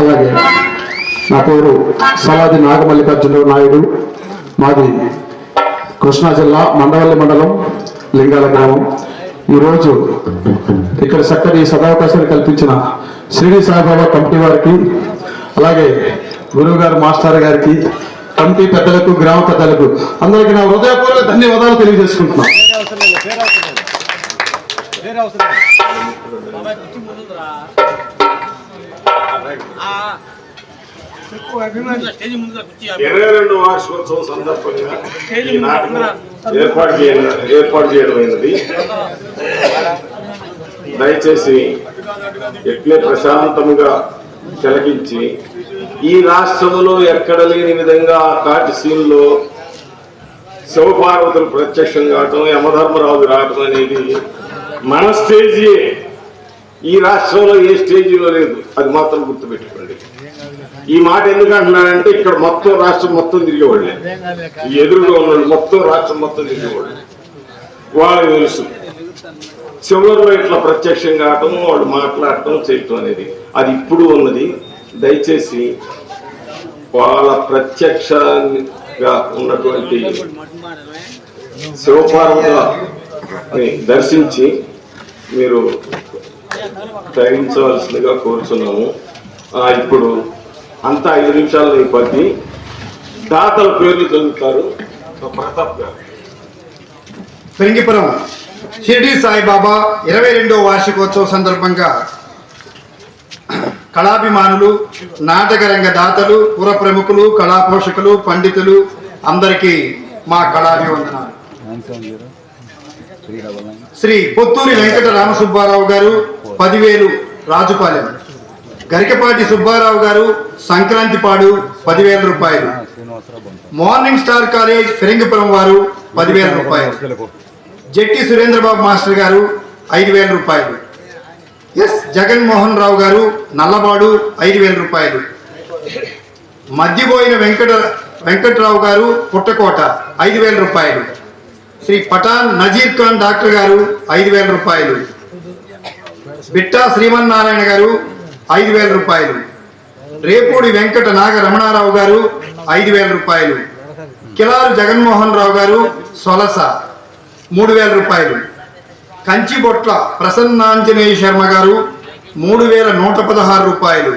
అలాగే నా పేరు సలాది నాగమల్లికార్జున నాయుడు. మాది కృష్ణా జిల్లా మండవల్లి మండలం లింగాల గ్రామం. ఈరోజు ఇక్కడ చక్కని సదావకాశాన్ని కల్పించిన శ్రీని సాయిబాబా కమిటీ వారికి అలాగే గురువు గారు మాస్టర్ గారికి కమిటీ పెద్దలకు గ్రామ పెద్దలకు అందరికీ నా హృదయపూర్వక ధన్యవాదాలు తెలియజేసుకుంటున్నాను. ఇరవై రెండు వార్షికోత్సవం సందర్భంగా ఏర్పాటు చేయడం ఏర్పాటు చేయడమైనది దయచేసి ఎట్లే ప్రశాంతంగా తిలకించి ఈ రాష్ట్రంలో ఎక్కడ లేని విధంగా కాటి సీన్లో శివపార్వతులు ప్రత్యక్షం కావటం యమధర్మరాజు రావటం అనేది మన స్టేజీ. ఈ రాష్ట్రంలో ఏ స్టేజీలో లేదు. అది మాత్రం గుర్తుపెట్టుకోండి. ఈ మాట ఎందుకు అంటున్నానంటే ఇక్కడ మొత్తం రాష్ట్రం మొత్తం తిరిగేవాళ్ళే. ఈ ఎదురుగా ఉన్న మొత్తం రాష్ట్రం మొత్తం తిరిగేవాళ్ళు. వాళ్ళకి తెలుసు. చివరిలో ఇట్లా ప్రత్యక్షం కావటం వాళ్ళు మాట్లాడటం చేయటం అనేది. అది ఇప్పుడు ఉన్నది. దయచేసి వాళ్ళ ప్రత్యక్షంగా ఉన్నటువంటి శివపార్వతులని దర్శించి మీరు తగ్గించవలసిందిగా కోరుచున్నాము ఆ, ఇప్పుడు అంతా ఐదు నిమిషాలు అయిపోద్ది. దాతల పేర్లు చదువుతారు. ప్రతాప్ గారు. పెరింగిపురం షిరిడి సాయిబాబా ఇరవై రెండవ వార్షికోత్సవ సందర్భంగా కళాభిమానులు నాటక రంగ దాతలు పుర ప్రముఖులు కళా పోషకులు పండితులు అందరికీ మా కళాభివందనాలు. శ్రీ పొత్తూరి వెంకట రామసుబ్బారావు గారు పదివేలు రాజుపాలెం. గరికపాటి సుబ్బారావు గారు సంక్రాంతిపాడు పదివేల రూపాయలు. మార్నింగ్ స్టార్ కాలేజ్ ఫిరంగిపురం వారు పదివేల రూపాయలు. జట్టి సురేంద్రబాబు మాస్టర్ గారు ఐదు వేల రూపాయలు. ఎస్ జగన్మోహన్ రావు గారు నల్లబాడు ఐదు వేల రూపాయలు. మధ్యపోయిన వెంకట వెంకట్రావు గారు పుట్టకోట ఐదు వేల రూపాయలు. శ్రీ పఠాన్ నజీర్ ఖాన్ డాక్టర్ గారు ఐదు వేల రూపాయలు. బిట్టా శ్రీమన్నారాయణ గారు ఐదు వేల రూపాయలు. రేపూడి వెంకట నాగ రమణారావు గారు ఐదు వేల రూపాయలు. కిలారు జగన్మోహన్ రావు గారు సొలస మూడు వేల రూపాయలు. కంచిబొట్ల ప్రసన్నాంజనేయ శర్మ గారు మూడు వేల నూట పదహారు రూపాయలు.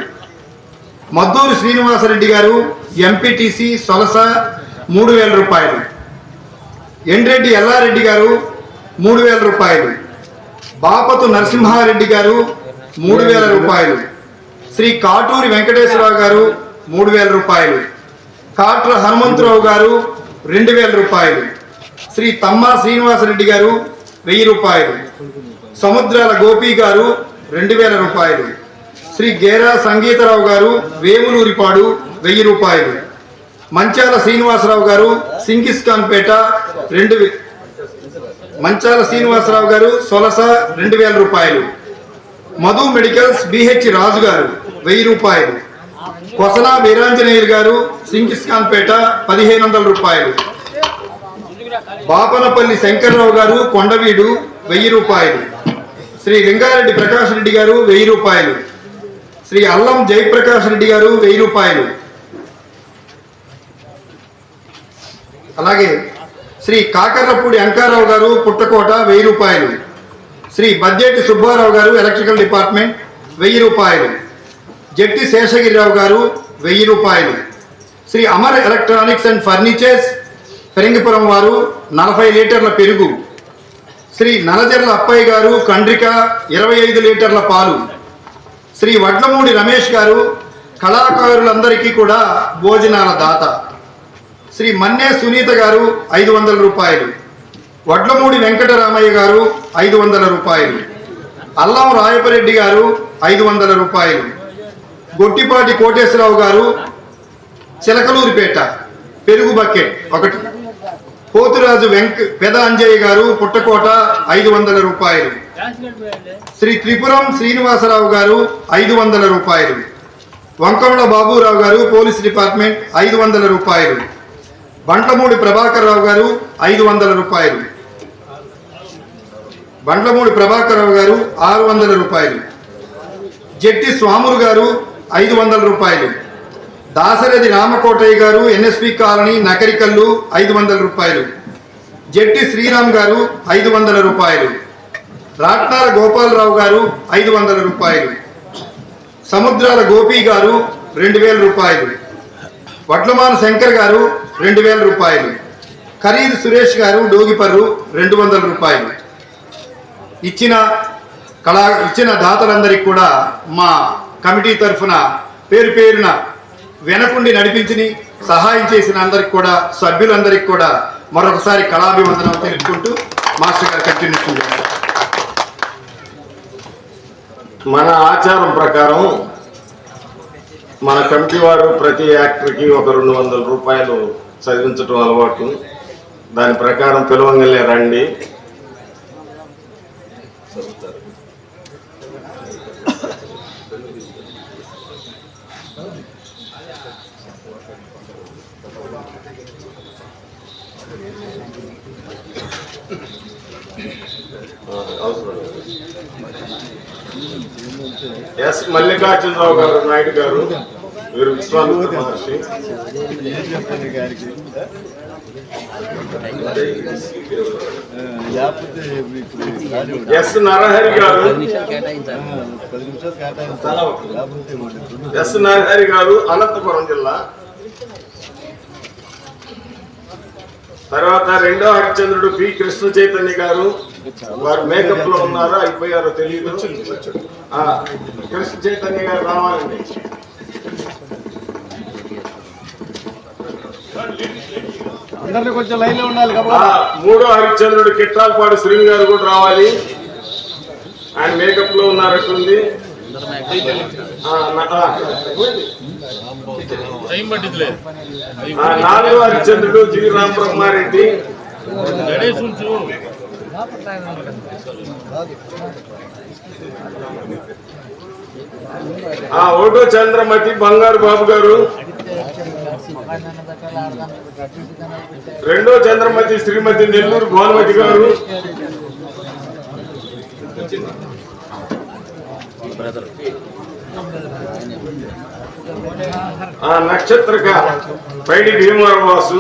మద్దూరు శ్రీనివాసరెడ్డి గారు ఎంపీటీసీ సొలస మూడు వేల రూపాయలు. ఎండ్రెడ్డి ఎల్లారెడ్డి గారు మూడు వేల రూపాయలు. బాపతు నరసింహారెడ్డి గారు మూడు వేల రూపాయలు. శ్రీ కాటూరి వెంకటేశ్వరరావు గారు మూడు వేల రూపాయలు. కాట్ర హనుమంతరావు గారు రెండు వేల రూపాయలు. శ్రీ తమ్మా శ్రీనివాసరెడ్డి గారు వెయ్యి రూపాయలు. సముద్రాల గోపి గారు రెండు వేల రూపాయలు. శ్రీ గేరా సంగీతరావు గారు వేములూరిపాడు వెయ్యి రూపాయలు. మంచాల శ్రీనివాసరావు గారు సింగిస్ఖాన్పేట రెండు వే- మంచాల శ్రీనివాసరావు గారు సొలస రెండు వేల రూపాయలు. మధు మెడికల్స్ బిహెచ్ రాజు గారు వెయ్యి రూపాయలు. కొసలా వీరాంజనేయులు గారు సింకిస్కాన్పేట పదిహేను వందల రూపాయలు. బాపనపల్లి శంకర్రావు గారు కొండవీడు వెయ్యి రూపాయలు. శ్రీ లింగారెడ్డి ప్రకాష్ రెడ్డి గారు వెయ్యి రూపాయలు. శ్రీ అల్లం జయప్రకాష్ రెడ్డి గారు వెయ్యి రూపాయలు. అలాగే శ్రీ కాకర్రపూడి అంకారావు గారు పుట్టకోట వెయ్యి రూపాయలు. శ్రీ బద్దేటి సుబ్బారావు గారు ఎలక్ట్రికల్ డిపార్ట్మెంట్ వెయ్యి రూపాయలు. జట్టి శేషగిరిరావు గారు వెయ్యి రూపాయలు. Shri Amar electronics and furnitures Peringipuram వారు నలభై లీటర్ల పెరుగు. శ్రీ నలజర్ల అప్పయ్య గారు కండ్రిక ఇరవై ఐదు లీటర్ల పాలు. శ్రీ వడ్లమూడి రమేష్ గారు కళాకారులందరికీ కూడా భోజనాల దాత. శ్రీ మన్నే సునీత గారు ఐదు వందల రూపాయలు. వడ్లమూడి వెంకటరామయ్య గారు ఐదు వందల రూపాయలు. అల్లం రాయపరెడ్డి గారు ఐదు వందల రూపాయలు. గొట్టిపాటి కోటేశ్వరరావు గారు చిలకలూరిపేట పెరుగు బకెట్ ఒకటి. పోతురాజు వెంక పెద అంజయ్య గారు పుట్టకోట ఐదు వందల రూపాయలు. శ్రీ త్రిపురం శ్రీనివాసరావు గారు ఐదు వందల రూపాయలు. వంకమల బాబురావు గారు పోలీస్ డిపార్ట్మెంట్ ఐదు వందల రూపాయలు. బండ్లమూడి ప్రభాకర్ రావు గారు ఐదు వందల రూపాయలు. బండ్లమూడి ప్రభాకరరావు గారు ఆరు వందల రూపాయలు. జట్టి స్వాములు గారు ఐదు వందల రూపాయలు. దాసరథి రామకోటయ్య గారు ఎన్ఎస్పి కాలనీ నకరికల్లు ఐదు వందల రూపాయలు. జట్టి శ్రీరామ్ గారు ఐదు వందల రూపాయలు. రాట్నాల గోపాలరావు గారు ఐదు వందల రూపాయలు. సముద్రాల గోపి గారు రెండు వేల రూపాయలు. వడ్లమాన శంకర్ గారు రెండు వేల రూపాయలు. ఖరీదు సురేష్ గారు డోగిపర్రు రెండు వందల రూపాయలు. ఇచ్చిన కళా ఇచ్చిన దాతలందరికీ కూడా మా కమిటీ తరఫున పేరు పేరున వెనకుండి నడిపించి సహాయం చేసిన అందరికి కూడా సభ్యులందరికీ కూడా మరొకసారి కళాభివందనం తెలుపుకుంటూ మాస్టర్ గారు కంటిన్యూ మన ఆచారం ప్రకారం మన కమిటీ వారు ప్రతి యాక్టర్కి ఒక రెండు వందల రూపాయలు చదివించడం అలవాటు. దాని ప్రకారం పిలవంగలే రండి. ఎస్ మల్లికార్జునరావు గారు నాయుడు గారు. వీరు విశ్వామిత్ర మహర్షి. ఎస్ నరహరి గారు. ఎస్ నరహరి గారు అనంతపురం జిల్లా. తర్వాత రెండో హరిచంద్రుడు బి కృష్ణ చైతన్య గారు. వారు మేకప్లో ఉన్నారో అయిపోయారో తెలియదు కృష్ణ చైతన్య గారు రావాలండి. అందరినీ కొంచెం లైన్లో ఉండాలి మూడో హరిచంద్రుడు కిట్టాలపాడు శ్రీని గారు కూడా రావాలి. ఆయన మేకప్లో ఉన్నారట్టుంది. ఆ, నాలుగో హరిచంద్రుడు జి. రామ్ బ్రహ్మారెడ్డి. ఓటో చంద్రమతి బంగారు బాబు గారు. రెండో చంద్రమతి శ్రీమతి నెల్లూరు భానుమతి గారు. ఆ నక్షత్రక పైడి భీమవరం వాసు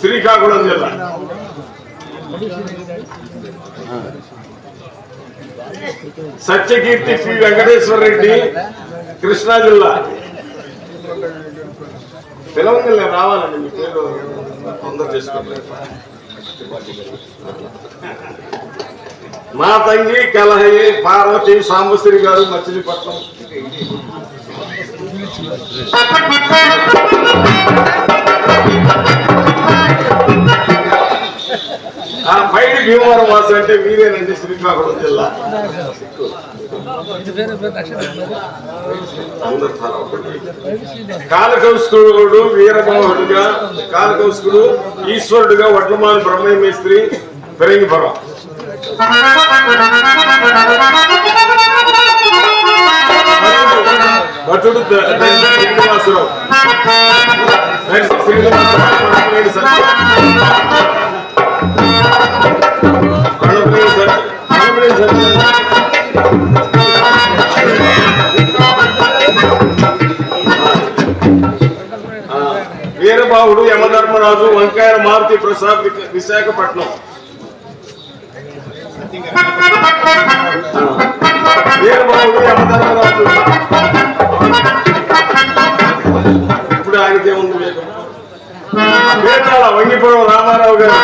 శ్రీకాకుళం జిల్లా. సత్యకీర్తి పి వెంకటేశ్వర రెడ్డి కృష్ణా జిల్లా. పిలవంగల్ని రావాలండి మీ పేరు? తొందర చేసుకోండి. మా తంగి కలహయ్య పార్వతి సాంబశ్రీ గారు మచిలీపట్నం. ఆ పైడి భీమవరం వాసు అంటే మీరేనండి శ్రీకాకుళం జిల్లా. అందరు తలా ఒకటి. వీరమోహనుడుగా కాలకౌస్కుడు ఈశ్వరుడుగా వడ్లమాన్ బ్రహ్మయ్య మేస్త్రి పెరంగిపురం భటుడు ద- శ్రీనివాసరావు. శ్రీనివాసరావు. వీరబాహుడు యమధర్మరాజు వంకాయల మారుతి ప్రసాద్ విశాఖపట్నం. ఆ, వీరబాహుడు యమధర్మరాజు. ఇప్పుడు ఆగితే ఉంది వేటాల వంగిపురం రామారావు గారు.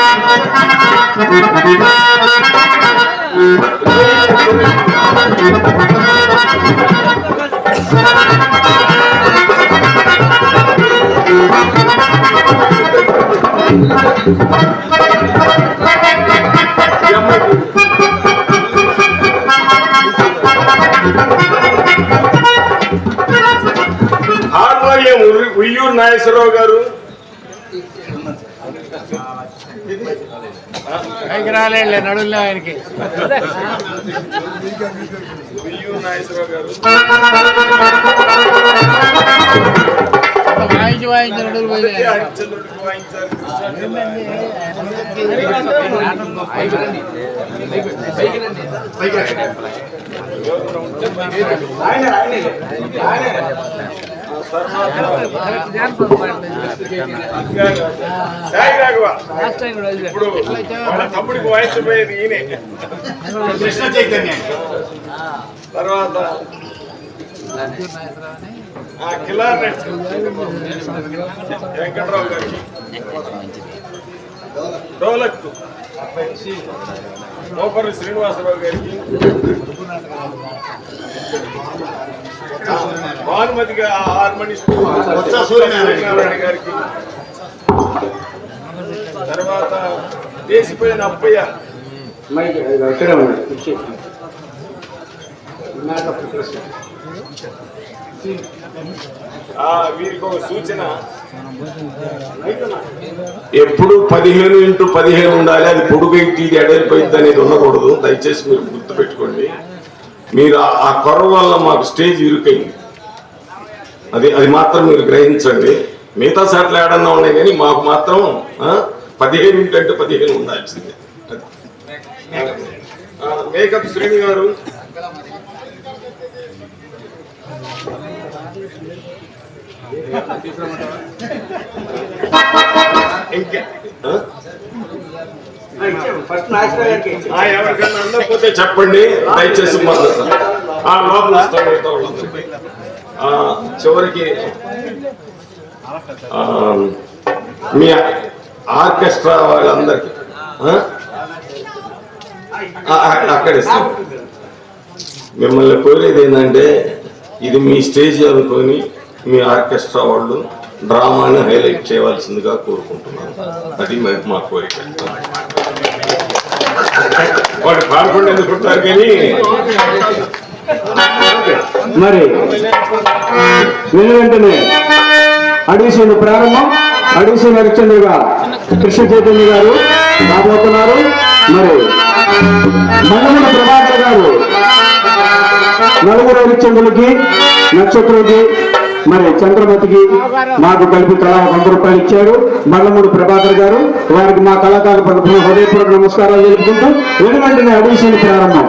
Thank you. ఉర్రి- ఉయ్యూరు నాగేశ్వరరావు గారు. రాలేండి నడులే ఆయనకి. ఉయ్యూరు నాగేశ్వరరావు గారు. వాయించి వాయించి రండి. ఇప్పుడు తమ్ముడికి వాయించబోయేది ఈయనే కృష్ణ చైతన్య. తర్వాత ఆ కిలార్ వెంకట్రావు గారికి డోలక్ మోపర్రి శ్రీనివాసరావు గారికి భానుమతిగా హార్మోనిస్ట్ సూర్యనారాయణ గారికి తర్వాత చేసిపోయిన అప్పయ్య. ఆ, వీరికి ఒక సూచన. ఎప్పుడు పదిహేను ఇంటూ పదిహేను ఉండాలి అది పొడుగైతే ఇది ఎడైపోయింది అనేది ఉండకూడదు. దయచేసి మీరు గుర్తుపెట్టుకోండి. మీరు ఆ- ఆ కొర వల్ల మాకు స్టేజ్ ఇరుకైంది. అది అది మాత్రం మీరు గ్రహించండి. మిగతా సార్లు ఏడన్నా ఉన్నాయి కానీ మాకు మాత్రం పదిహేను ఇంటంటే పదిహేను ఉండాల్సిందే. మేకప్ శ్రేణి గారు ఎవరికన్నా అందకపోతే చెప్పండి దయచేసి ఆ లోపల చివరికి మీ ఆర్కెస్ట్రా వాళ్ళందరికీ అక్కడ ఇస్తాం మిమ్మల్ని కోరేది ఏంటంటే ఇది మీ స్టేజ్ అనుకొని మీ ఆర్కెస్ట్రా వాళ్ళు డ్రామాని హైలైట్ చేయవలసిందిగా కోరుకుంటున్నాను. అది మా- మా కోరిక. వాడు పాల్గొండి కానీ? మరి వెను వెంటనే అడిషన్ ప్రారంభం అడిషన్ హరిచంద్రుగా కృష్ణ చైతన్య గారు రాబోతున్నారు. మరి మండల ప్రభాకర్ గారు నలుగురు హరిచంద్రులకి నక్షత్రులకి మరి చంద్రమతికి మాకు కలిపి తలా వంద రూపాయలు ఇచ్చారు. బండమూడి ప్రభాకర్ గారు వారికి మా కళాకారుల తరఫున హృదయపూర్వక నమస్కారాలు తెలుపుకుంటూ వెను వెంటనే అడిషన్ ప్రారంభం.